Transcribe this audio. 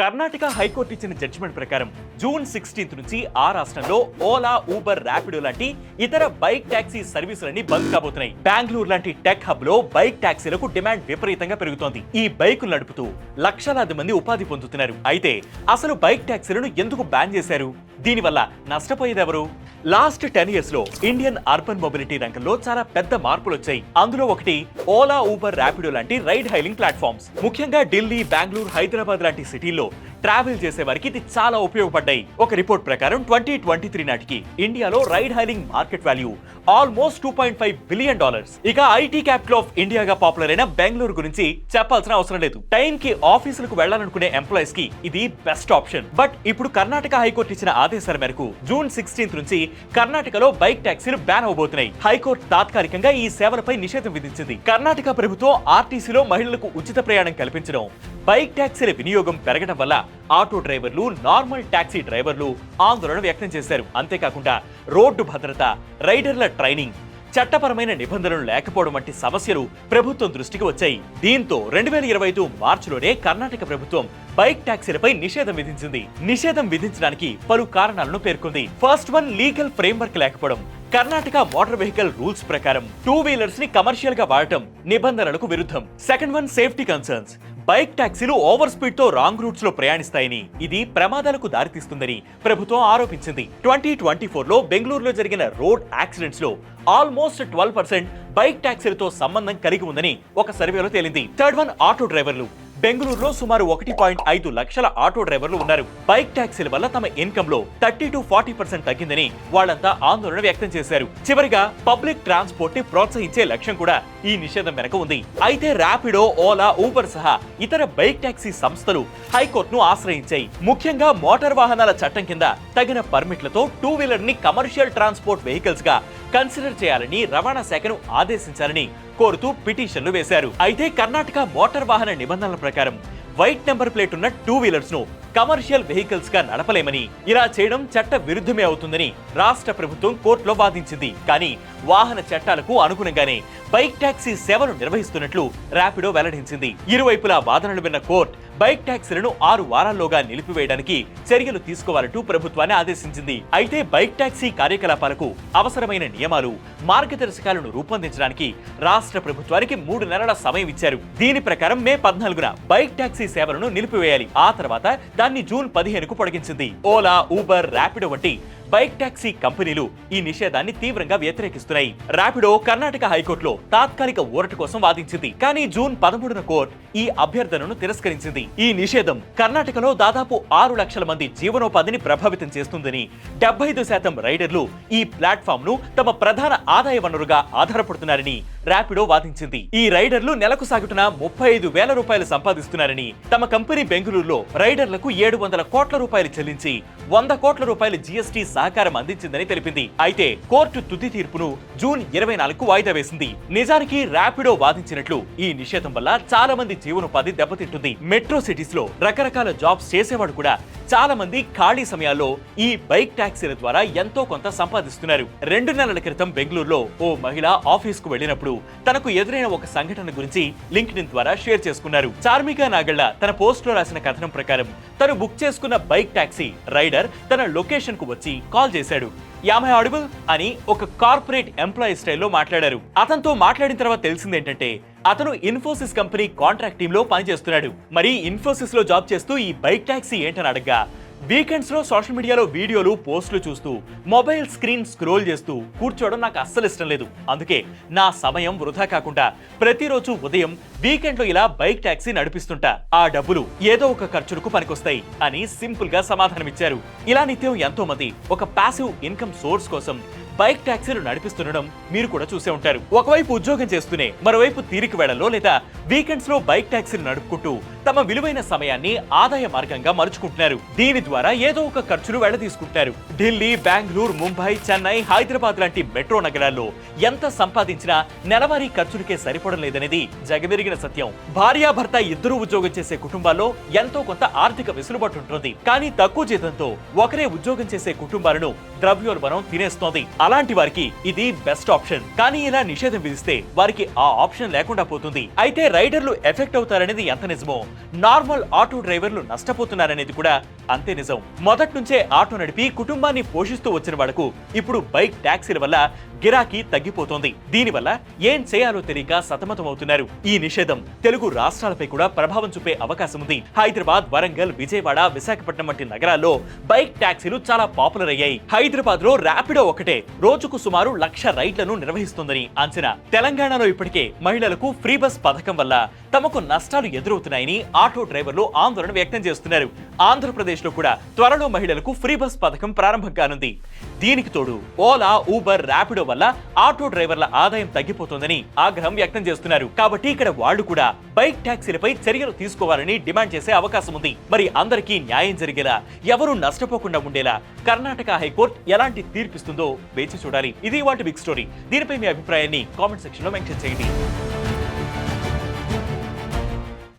Karnataka high court ఇచ్చిన judgement ప్రకారం June sixteenth నుంచి ఆ రాష్ట్రంలో ఓలా ఊబర్ ర్యాపిడో లాంటి ఇతర బైక్ టాక్సీ సర్వీసులన్నీ బంద్ కాబోతున్నాయి. బెంగళూరు లాంటి టెక్ హబ్లో బైక్ టాక్సీలకు డిమాండ్ విపరీతంగా పెరుగుతోంది. ఈ బైకులు నడుపుతూ లక్షలాది మంది ఉపాధి పొందుతున్నారు. అయితే అసలు బైక్ టాక్సీలను ఎందుకు బ్యాన్ చేశారు? దీనివల్ల నష్టపోయేదెవరు? లాస్ట్ టెన్ ఇయర్స్లో ఇండియన్ అర్బన్ మొబిలిటీ రంగంలో చాలా పెద్ద మార్పులు వచ్చాయి అందులో ఒకటి ఓలా ఊబర్ ర్యాపిడో లాంటి రైడ్ హైలింగ్ ప్లాట్ఫామ్స్. ముఖ్యంగా ఢిల్లీ బెంగళూరు హైదరాబాద్ లాంటి సిటీల్లో ట్రావెల్ చేసే వారికి ఇది చాలా ఉపయోగపడ్డాయి. ఒక రిపోర్ట్ ప్రకారం ట్వంటీ ట్వంటీ త్రీ నాటికి ఇండియాలో ride hailing market value almost two point five billion dollars. ఇక ఐటీ క్యాపిటల్ ఆఫ్ ఇండియాగా పాపులర్ అయిన బెంగళూరు గురించి చెప్పాల్సిన అవసరం లేదు. టైం కి ఆఫీసులకు వెళ్ళాలనుకునే ఎంప్లాయీస్కి ఇది బెస్ట్ ఆప్షన్. బట్ ఇప్పుడు కర్ణాటక హైకోర్టు ఇచ్చిన ఆదేశాల మేరకు జూన్ సిక్స్టీన్త్ నుంచి కర్ణాటకలో బైక్ ట్యాక్సీలు బ్యాన్ అవబోతున్నాయి. హైకోర్టు తాత్కాలికంగా ఈ సేవలపై నిషేధం విధించింది. కర్ణాటక ప్రభుత్వం ఆర్టీసీలో మహిళలకు ఉచిత ప్రయాణం కల్పించడం బైక్ ట్యాక్సీల వినియోగం పెరగడం వల్ల ఆటో డ్రైవర్లు నార్మల్ టాక్సీ డ్రైవర్లు ఆందోళన వ్యక్తం చేశారు. అంతేకాకుండా రోడ్డు భద్రత రైడర్ల ట్రైనింగ్ చట్టపరమైన నిబంధనలు లేకపోవడం వంటి సమస్యలు ప్రభుత్వం దృష్టికి వచ్చాయి. దీంతో రెండు వేల ఇరవై ఐదు మార్చిలోనే కర్ణాటక ప్రభుత్వం బైక్ ట్యాక్సీలపై నిషేధం విధించింది. నిషేధం విధించడానికి పలు కారణాలను పేర్కొంది. ఫస్ట్ వన్ లీగల్ ఫ్రేమ్వర్క్ లేకపోవడం కర్ణాటక మోటార్ వెహికల్ రూల్స్ ప్రకారం టూ వీలర్స్ని కమర్షియల్గా వాడటం నిబంధనలకు విరుద్ధం. Second one safety concerns bike టాక్సీలు ఓవర్ స్పీడ్తో రాంగ్ రూట్స్లో ప్రయాణిస్తాయని. ఇది ప్రమాదాలకు దారితీస్తుందని ప్రభుత్వం ఆరోపించింది. ట్వంటీ ట్వంటీ ఫోర్లో బెంగళూరులో జరిగిన రోడ్ యాక్సిడెంట్స్లో ఆల్మోస్ట్ ట్వెల్వ్ పర్సెంట్ బైక్ ట్యాక్సీలతో సంబంధం కలిగి ఉందని ఒక సర్వేలో తేలింది. థర్డ్ వన్ ఆటో డ్రైవర్లు బెంగళూరులో సుమారు ఒకటి పాయింట్ ఐదు లక్షల ఆటో డ్రైవర్లు ఉన్నారు. బైక్ ట్యాక్సీల వల్ల తమ ఇన్కమ్లో థర్టీ టు ఫార్టీ పర్సెంట్ తగ్గిందని వాళ్ళంతా ఆందోళన వ్యక్తం చేశారు. చివరిగా పబ్లిక్ ట్రాన్స్పోర్ట్ని ప్రోత్సహించే లక్ష్యం కూడా ఈ నిషేధం వెనక ఉంది. అయితే ర్యాపిడో ఓలా ఊబర్ సహా ఇతర బైక్ ట్యాక్సీ సంస్థలు హైకోర్టును ఆశ్రయించాయి. ముఖ్యంగా మోటార్ వాహనాల చట్టం కింద తగిన పర్మిట్లతో టూ వీలర్ని కమర్షియల్ ట్రాన్స్పోర్ట్ వెహికల్స్గా కన్సిడర్ చేయాలని రవాణా శాఖను ఆదేశించాలని కోరుతూ పిటిషన్లు వేశారు. అయితే కర్ణాటక మోటార్ వాహన నిబంధనల ప్రకారం వైట్ నెంబర్ ప్లేట్ ఉన్న టూ వీలర్స్ను కమర్షియల్ వెహికల్స్గా నడపలేమని. ఇలా చేయడం చట్ట విరుద్ధమే అవుతుందని రాష్ట్ర ప్రభుత్వం కోర్టులో వాదించింది. కానీ వాహన చట్టాలకు అనుగుణంగానే బైక్ టాక్సీ సేవలు నిర్వహిస్తున్నట్లు ర్యాపిడో వెల్లడించింది. ఇరువైపులా వాదనలు విన్న కోర్టు బైక్ ట్యాక్సీలను ఆరు వారాల్లోగా నిలిపివేయడానికి చర్యలు తీసుకోవాలంటూ ప్రభుత్వాన్ని ఆదేశించింది. అయితే బైక్ ట్యాక్సీ కార్యకలాపాలకు అవసరమైన నియమాలు మార్గదర్శకాలను రూపొందించడానికి రాష్ట్ర ప్రభుత్వానికి మూడు నెలల సమయం ఇచ్చారు. దీని ప్రకారం మే పద్నాలుగున బైక్ ట్యాక్సీ సేవలను నిలిపివేయాలి. ఆ తర్వాత దాన్ని జూన్ పదిహేనుకు పొడిగించింది. ఓలా ఊబర్ ర్యాపిడో వంటి బైక్ టాక్సీ కంపెనీలు ఈ నిషేధాన్ని తీవ్రంగా వ్యతిరేకిస్తున్నాయి. ర్యాపిడో కర్ణాటక హైకోర్టులో తాత్కాలిక ఊరట కోసం వాదించింది. కానీ జూన్ పదమూడున కోర్టు ఈ అభ్యర్థనను తిరస్కరించింది. ఈ నిషేధం కర్ణాటకలో దాదాపు ఆరు లక్షల మంది జీవనోపాధిని ప్రభావితం చేస్తుందని డెబ్బై ఐదు శాతం రైడర్లు ఈ ప్లాట్ఫామ్ను తమ ప్రధాన ఆదాయ వనరుగా ఆధారపడుతున్నారని ర్యాపిడో వాదించింది. ఈ రైడర్లు నెలకు సాగుతున్న ముప్పై ఐదు వేల రూపాయలు సంపాదిస్తున్నారని తమ కంపెనీ బెంగళూరులో రైడర్లకు ఏడు వందల కోట్ల రూపాయలు చెల్లించి వంద కోట్ల రూపాయల జీఎస్టీ సహకారం అందించిందని తెలిపింది. అయితే కోర్టు తుది తీర్పును జూన్ ఇరవై నాలుగు వాయిదా వేసింది. నిజానికి ర్యాపిడో వాదించినట్లు ఈ నిషేధం వల్ల చాలా మంది జీవనోపాధి దెబ్బతింటుంది. మెట్రో సిటీస్లో రకరకాల జాబ్స్ చేసేవాడు కూడా చాలా మంది ఖాళీ సమయాల్లో ఈ బైక్ ట్యాక్సీల ద్వారా ఎంతో కొంత సంపాదిస్తున్నారు. రెండు నెలల క్రితం బెంగళూరులో ఓ మహిళ ఆఫీస్కు వెళ్ళినప్పుడు తనకు ఎదురైన ఒక సంఘటన గురించి లింక్డ్ఇన్ ద్వారా షేర్ చేసుకున్నారు. చార్మికా నాగళ్ళ తన పోస్ట్లో రాసిన కథనం ప్రకారం తను బుక్ చేసుకున్న బైక్ టాక్సీ రైడర్ తన లొకేషన్కు వచ్చి కాల్ చేశాడు. యామై ఆడిబుల్ అని ఒక కార్పొరేట్ ఎంప్లాయీ స్టైల్లో మాట్లాడారు. అతనితో మాట్లాడిన తర్వాత తెలిసింది ఏంటంటే అతను ఇన్ఫోసిస్ కంపెనీ కాంట్రాక్ట్ టీమ్లో పనిచేస్తున్నాడు. మరి ఇన్ఫోసిస్లో జాబ్ చేస్తూ ఈ బైక్ టాక్సీ ఏంటని అడగ్గా వీకెండ్స్లో సోషల్ మీడియాలో వీడియోలు పోస్టులు చూస్తూ మొబైల్ స్క్రీన్ స్క్రోల్ చేస్తూ కూర్చోవడం నాకు అస్సలు ఇష్టం లేదు. అందుకే నా సమయం వృధా కాకుండా ప్రతిరోజు ఉదయం వీకెండ్లో ఇలా బైక్ టాక్సీ నడిపిస్తుంటా. ఆ డబ్బులు ఏదో ఒక ఖర్చులకు పనికొస్తాయి అని సింపుల్గా సమాధానమిచ్చారు. ఇలా నిత్యం ఎంతోమంది ఒక పాసివ్ ఇన్కమ్ సోర్స్ కోసం బైక్ ట్యాక్సీలు నడిపిస్తుండడం మీరు కూడా చూసే ఉంటారు. ఒకవైపు ఉద్యోగం చేస్తూనే మరోవైపు తీరిక వేళల్లో లేదా వీకెండ్స్లో బైక్ ట్యాక్సీలు నడుపుకుంటూ తమ విలువైన సమయాన్ని ఆదాయ మార్గంగా మలుచుకుంటున్నారు. దీని ద్వారా ఏదో ఒక ఖర్చులు వెళ్ళ తీసుకుంటారు ఢిల్లీ బెంగళూరు ముంబై చెన్నై హైదరాబాద్ లాంటి మెట్రో నగరాల్లో ఎంత సంపాదించినా నెలవారీ ఖర్చులకే సరిపడం లేదనేది జగమెరిగిన సత్యం. భార్యాభర్త ఇద్దరూ ఉద్యోగం చేసే కుటుంబాల్లో ఎంతో కొంత ఆర్థిక వెసులుబాటు ఉంటుంది. కానీ తక్కువ జీతంతో ఒకరే ఉద్యోగం చేసే కుటుంబాలను ద్రవ్యోల్బణం తినేస్తోంది. అలాంటి వారికి ఇది బెస్ట్ ఆప్షన్ కానీ ఇలా నిషేధం విధిస్తే వారికి ఆ ఆప్షన్ లేకుండా పోతుంది. అయితే రైడర్లు ఎఫెక్ట్ అవుతారనేది ఎంత నిజమో నార్మల్ ఆటో డ్రైవర్లు నష్టపోతున్నారనేది కూడా అంతే నిజం. మొదటి నుంచే ఆటో నడిపి కుటుంబాన్ని పోషిస్తూ వచ్చిన వాళ్ళకు ఇప్పుడు బైక్ ట్యాక్సీల వల్ల గిరాకీ తగ్గిపోతోంది. దీనివల్ల ఏం చేయాలో తెలియక సతమతమవుతున్నారు. ఈ నిషేధం తెలుగు రాష్ట్రాలపై కూడా ప్రభావం చూపే అవకాశం ఉంది. హైదరాబాద్ వరంగల్ విజయవాడ విశాఖపట్నం వంటి నగరాల్లో బైక్ ట్యాక్సీలు చాలా పాపులర్ అయ్యాయి. హైదరాబాద్లో ర్యాపిడో ఒకటే. రోజుకు సుమారు లక్ష రైడ్లను నిర్వహిస్తుందని అంచనా. తెలంగాణలో ఇప్పటికే మహిళలకు ఫ్రీ బస్ పథకం వల్ల తమకు నష్టాలు ఎదురవుతున్నాయని ఆటో డ్రైవర్లు ఆందోళన వ్యక్తం చేస్తున్నారు. ఆంధ్రప్రదేశ్లో కూడా త్వరలో మహిళలకు ఫ్రీ బస్ పథకం ప్రారంభం కానుంది. దీనికి తోడు ఓలా ఊబర్ ర్యాపిడో వల్ల ఆటో డ్రైవర్ల ఆదాయం తగ్గిపోతోందని ఆగ్రహం వ్యక్తం చేస్తున్నారు. కాబట్టి ఇక్కడ వాళ్ళు కూడా బైక్ ట్యాక్సీలపై చర్యలు తీసుకోవాలని డిమాండ్ చేసే అవకాశం ఉంది. మరి అందరికీ న్యాయం జరిగేలా ఎవరూ నష్టపోకుండా ఉండేలా కర్ణాటక హైకోర్టు ఎలాంటి తీర్పిస్తుందో వేచి చూడాలి. ఇది వాటి బిగ్ స్టోరీ. దీనిపై మీ అభిప్రాయాన్ని కామెంట్ సెక్షన్లో మెన్షన్ చేయండి.